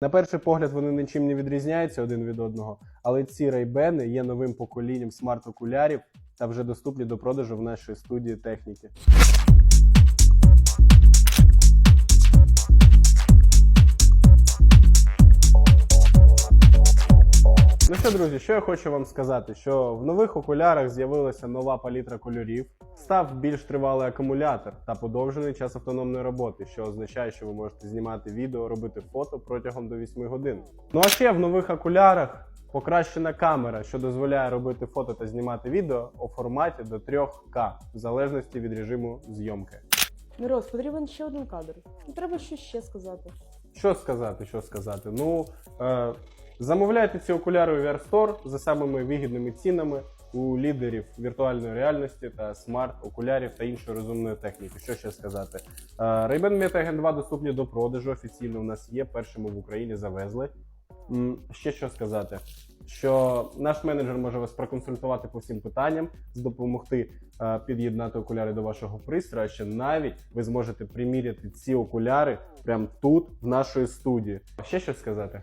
На перший погляд вони нічим не відрізняються один від одного, але ці рейбени є новим поколінням смарт-окулярів та вже доступні до продажу в нашій студії техніки. Ну що, друзі, що я хочу вам сказати, що в нових окулярах з'явилася нова палітра кольорів, став більш тривалий акумулятор та подовжений час автономної роботи, що означає, що ви можете знімати відео, робити фото протягом до 8 годин. Ну а ще в нових окулярах покращена камера, що дозволяє робити фото та знімати відео у форматі до 3К, в залежності від режиму зйомки. Мороз, потрібен ще один кадр. Треба щось ще сказати. Що сказати, що сказати? Ну е, замовляйте ці окуляри у VR Store за самими вигідними цінами у лідерів віртуальної реальності та смарт-окулярів та іншої розумної техніки. Що ще сказати? Е, Ray-Ban Meta Gen 2 доступні до продажу. Офіційно у нас є. Першими в Україні завезли. Ще що сказати? Що наш менеджер може вас проконсультувати по всім питанням, допомогти е, під'єднати окуляри до вашого пристрою. а Ще навіть ви зможете приміряти ці окуляри прямо тут, в нашої студії. Ще щось сказати?